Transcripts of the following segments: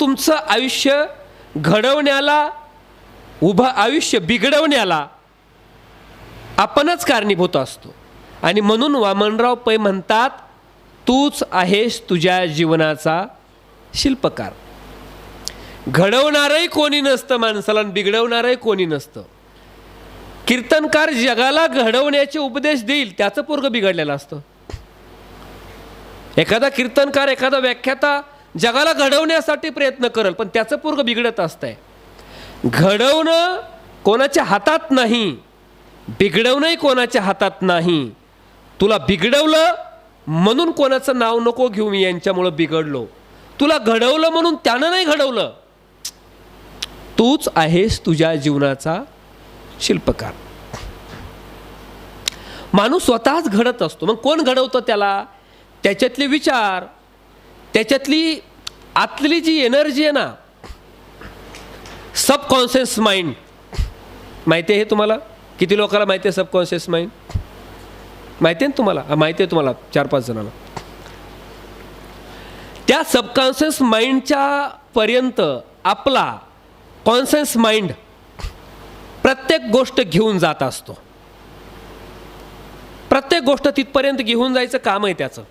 तुमचं आयुष्य घडवण्याला उभं आयुष्य बिघडवण्याला आपणच कारणीभूत असतो. आणि म्हणून वामनराव पै म्हणतात तूच आहेस तुझ्या जीवनाचा शिल्पकार. घडवणारही कोणी नसतं माणसाला आणि बिघडवणारही कोणी नसतं. कीर्तनकार जगाला घडवण्याचे उपदेश देईल त्याचं पोरग बिघडलेलं असतं. एखादा कीर्तनकार एखादा व्याख्याता जगाला घडवण्यासाठी प्रयत्न करेल पण त्याचं पोरग बिघडत असतंय. घडवणं कोणाच्या हातात नाही बिघडवणंही कोणाच्या हातात नाही. तुला बिघडवलं म्हणून कोणाचं नाव नको घेऊ मी यांच्यामुळं बिघडलो. तुला घडवलं म्हणून त्यानं नाही घडवलं. तूच आहेस तुझ्या जीवनाचा शिल्पकार. माणूस स्वतःच घडत असतो. मग कोण घडवतं त्याला? त्याच्यातले विचार. त्याच्यातली आतली जी एनर्जी आहे ना सबकॉन्शियस माइंड माहिती आहे हे तुम्हाला? किती लोकांना माहिती आहे सबकॉन्शियस माइंड माहिती आहे ना तुम्हाला? माहिती आहे तुम्हाला चार पाच जणांना. त्या सबकॉन्शियस माइंडच्या पर्यंत आपला कॉन्शियस माइंड प्रत्येक गोष्ट घेऊन जात असतो. प्रत्येक गोष्ट तिथपर्यंत घेऊन जायचं काम आहे त्याचं.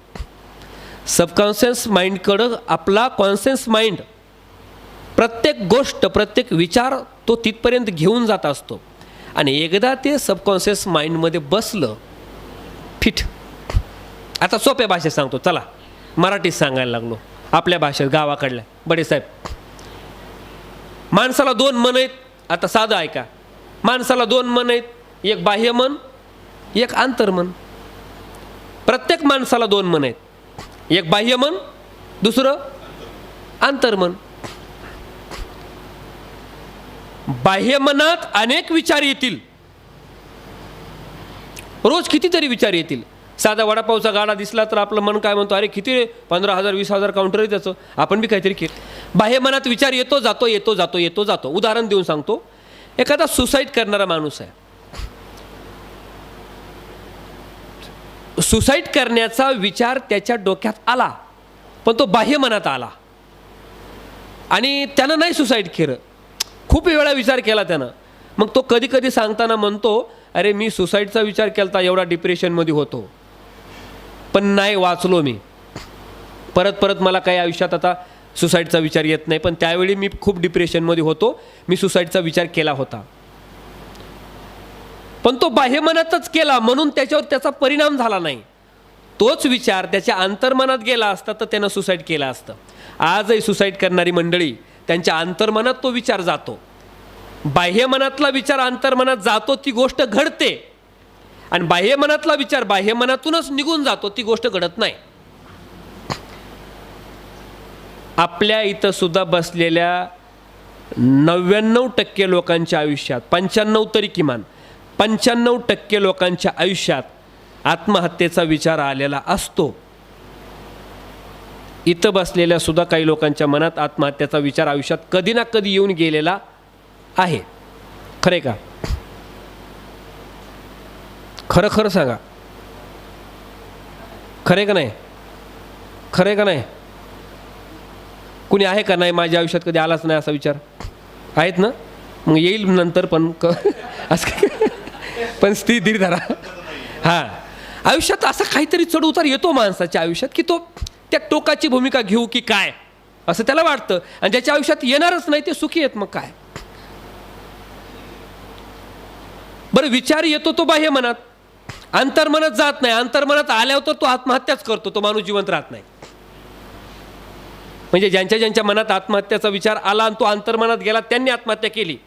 सबकॉन्शियस माइंडकडं आपला कॉन्शियस माइंड प्रत्येक गोष्ट प्रत्येक विचार तो तिथपर्यंत घेऊन जात असतो. आणि एकदा ते सबकॉन्शियस माइंडमध्ये बसलं फिट. आता सोप्या भाषेत सांगतो चला. मराठीत सांगायला लागलो. आपल्या भाषेत गावाकडल्या. बडे साहेब माणसाला दोन मन आहेत. आता साधं ऐका. माणसाला दोन मन आहेत. एक बाह्य मन एक आंतरमन प्रत्येक माणसाला दोन मन आहेत. एक बाह्य मन दुसरं आंतरमन बाह्य मनात अनेक विचार येतील. रोज कितीतरी विचार येतील. साधा वडापावचा गाडा दिसला तर आपलं मन काय म्हणतो अरे किती रे? पंधरा हजार वीस हजार काउंटर आहे त्याचं. आपण बी काहीतरी केलं. बाह्य मनात विचार येतो जातो येतो जातो येतो जातो. उदाहरण देऊन सांगतो. एखादा सुसाईड करणारा माणूस आहे. सुसाईड करण्याचा विचार त्याच्या डोक्यात आला पण तो बाह्य मनात आला. आणि त्यानं नाही सुसाईड केलं. खूप वेळा विचार केला त्यानं. मग तो कधी कधी सांगताना म्हणतो अरे मी सुसाईडचा विचार केला एवढा डिप्रेशनमध्ये होतो. पण नाही वाचलो मी. परत परत मला काही आयुष्यात आता सुसाईडचा विचार येत नाही पण त्यावेळी मी खूप डिप्रेशनमध्ये होतो. मी सुसाईडचा विचार केला होता. पण तो बाह्यमनातच केला म्हणून त्याच्यावर त्याचा परिणाम झाला नाही. तोच विचार त्याच्या अंतर्मनात गेला असता तर त्यानं सुसाईड केलं असतं. आजही सुसाईड करणारी मंडळी त्यांच्या अंतर्मनात तो विचार जातो. बाह्यमनातला विचार अंतर्मनात जातो ती गोष्ट घडते. आणि बाह्य मनातला विचार बाह्यमनातूनच निघून जातो ती गोष्ट घडत नाही. आपल्या इथं सुद्धा बसलेल्या नव्याण्णव टक्के लोकांच्या आयुष्यात पंच्याण्णव तरी किमान पंच्याण्णव टक्के लोकांच्या आयुष्यात आत्महत्येचा विचार आलेला असतो. इथं बसलेल्या सुद्धा काही लोकांच्या मनात आत्महत्येचा विचार आयुष्यात कधी ना कधी येऊन गेलेला आहे. खरे का? खरं खरं सांगा. खरे का नाही? खरे का नाही? कुणी आहे का नाही माझ्या आयुष्यात कधी आलाच नाही असा विचार? आहेत ना? मग येईल नंतर पण क असं पण स्थिर धीर धरा. हां. आयुष्यात असा काहीतरी चढ उतार येतो माणसाच्या आयुष्यात की तो त्या टोकाची भूमिका घेऊ की काय? असं त्याला वाटतं. आणि ज्याच्या आयुष्यात येणारच नाही ते सुखी आहेत मग काय? बरं विचार येतो तो बाह्य मनात. अंतर्मनात जात नाही. अंतर्मनात आल्यावर तर तो आत्महत्याच करतो. तो माणूस जिवंत राहत नाही. म्हणजे ज्यांच्या ज्यांच्या मनात आत्महत्याचा विचार आला आणि तो अंतर्मनात गेला त्यांनी आत्महत्या केली.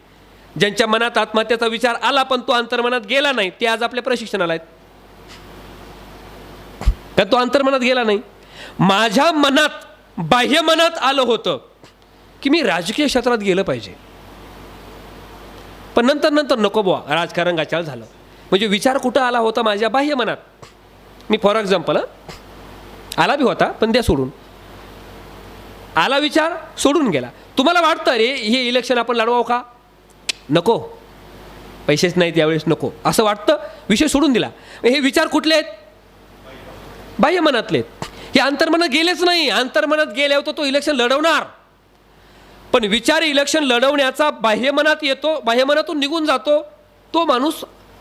ज्यांच्या मनात आत्महत्याचा विचार आला पण तो अंतर्मनात गेला नाही ते आज आपल्या प्रशिक्षणाला आहेत. का तो अंतर्मनात गेला नाही? माझ्या मनात बाह्य मनात आलं होतं की मी राजकीय क्षेत्रात गेलं पाहिजे. पण नंतर नंतर नको बुवा राजकारण गाचाळ झालं. म्हणजे विचार कुठं आला होता माझ्या बाह्य मनात? मी फॉर एक्झाम्पल आला बी होता पण द्या सोडून. आला विचार सोडून गेला. तुम्हाला वाटतं रे हे इलेक्शन आपण लढवावं का? नको. पैसेच नाहीत यावेळेस नको. असं वाटतं विषय सोडून दिला. हे विचार कुठले आहेत? बाह्य मनातले आहेत. हे अंतर्मनात गेलेच नाही. अंतर्मनात गेल्यावर तो इलेक्शन लढवणार. पण विचार इलेक्शन लढवण्याचा बाह्यमनात येतो बाह्यमनातून निघून जातो. तो माणूस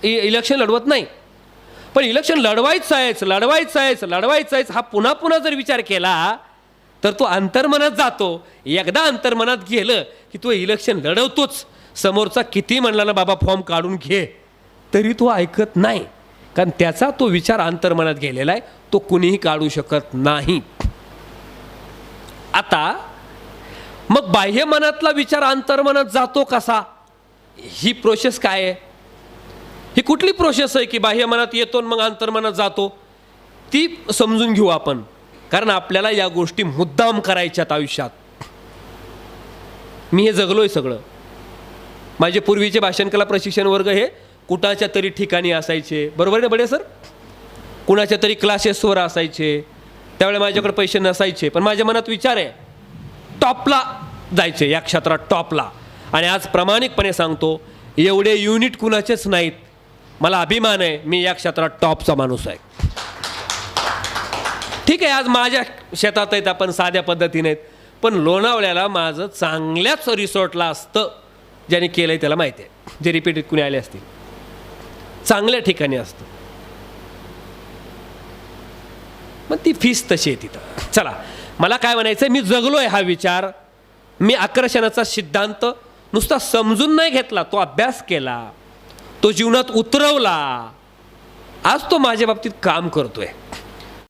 इ- इलेक्शन लढवत नाही. पण इलेक्शन लढवायचं आहेच लढवायचं आहेच लढवायचं आहेच. हा पुन्हा पुन्हा जर विचार केला तर तो अंतर्मनात जातो. एकदा अंतर्मनात गेलं की तो इलेक्शन लढवतोच. समोरचा किती म्हणला ना बाबा फॉर्म काढून घे. तरी तो ऐकत नाही. कारण त्याचा तो विचार अंतर्मनात गेलेला आहे. तो कुणीही काढू शकत नाही. आता मग बाह्य मनातला विचार अंतर्मनात जातो कसा? ही प्रोसेस काय आहे? ही कुठली प्रोसेस आहे की बाह्य मनात येतो आणि मग अंतर्मनात जातो? ती समजून घेऊ आपण. कारण आपल्याला या गोष्टी मुद्दाम करायच्यात आयुष्यात. मी हे जगलोय सगळं. माझे पूर्वीचे भाषणकला प्रशिक्षण वर्ग हे कुणाच्या तरी ठिकाणी असायचे. बरोबर आहे ना बडे सर? कुणाच्या तरी क्लासेसवर असायचे. त्यावेळेला माझ्याकडे पैसे नसायचे. पण माझ्या मनात विचार आहे. टॉपला जायचे या क्षेत्रात टॉपला आणि आज प्रामाणिकपणे सांगतो एवढे युनिट कुणाचेच नाहीत. मला अभिमान आहे मी या क्षेत्रात टॉपचा माणूस आहे. ठीक आहे आज माझ्या शेतात आहेत आपण साध्या पद्धतीने आहेत. पण लोणावळ्याला माझं चांगल्याच रिसॉर्टला असतं ज्याने केलं आहे त्याला माहिती आहे. जे रिपीटेड कुणी आले असतील. चांगल्या ठिकाणी असतं. मग ती फीस तशी आहे तिथं. चला मला काय म्हणायचं मी जगलोय हा विचार. मी आकर्षणाचा सिद्धांत नुसता समजून नाही घेतला तो अभ्यास केला. तो जीवनात उतरवला. आज तो माझ्या बाबतीत काम करतोय.